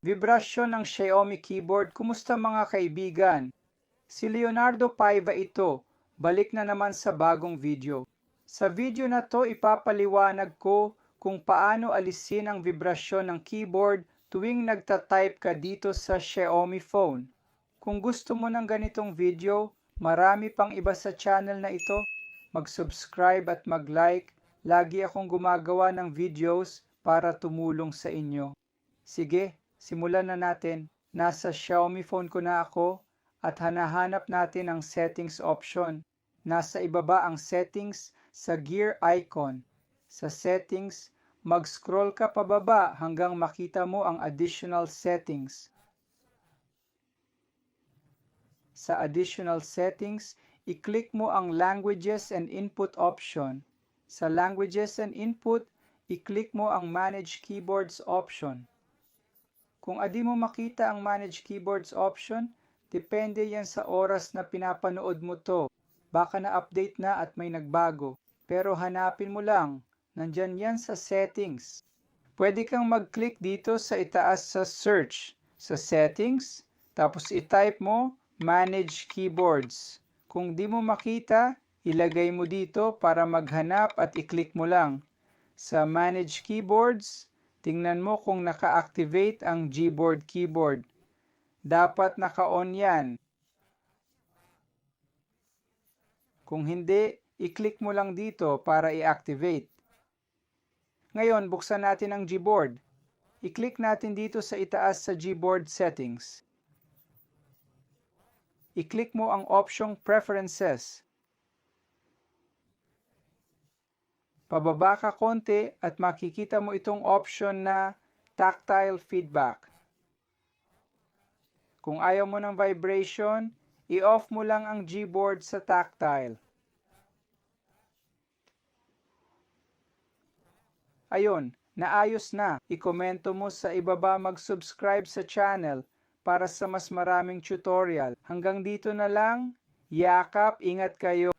Vibrasyon ng Xiaomi keyboard. Kumusta mga kaibigan? Si Leonardo Paiva ito. Balik na naman sa bagong video. Sa video na to ipapaliwanag ko kung paano alisin ang vibrasyon ng keyboard tuwing nagta-type ka dito sa Xiaomi phone. Kung gusto mo ng ganitong video, marami pang iba sa channel na ito. Mag-subscribe at mag-like. Lagi akong gumagawa ng videos para tumulong sa inyo. Sige, simulan na natin. Nasa Xiaomi phone ko na ako at hanahanap natin ang settings option. Nasa ibaba ang settings sa gear icon. Sa settings, mag-scroll ka pababa hanggang makita mo ang additional settings. Sa additional settings, i-click mo ang languages and input option. Sa languages and input, i-click mo ang manage keyboards option. Kung adi mo makita ang manage keyboards option, depende yan sa oras na pinapanood mo to. Baka na-update na at may nagbago. Pero hanapin mo lang, nandyan yan sa settings. Pwede kang mag-click dito sa itaas sa search, sa settings, tapos i-type mo manage keyboards. Kung di mo makita, ilagay mo dito para maghanap at i-click mo lang. Sa manage keyboards, tingnan mo kung naka-activate ang Gboard keyboard. Dapat naka-on yan. Kung hindi, i-click mo lang dito para i-activate. Ngayon, buksan natin ang Gboard. I-click natin dito sa itaas sa Gboard settings. I-click mo ang option Preferences. Pababa ka konti at makikita mo itong option na Tactile Feedback. Kung ayaw mo ng vibration, i-off mo lang ang Gboard sa tactile. Ayun, naayos na. I-komento mo sa ibaba mag-subscribe sa channel para sa mas maraming tutorial. Hanggang dito na lang. Yakap, ingat kayo.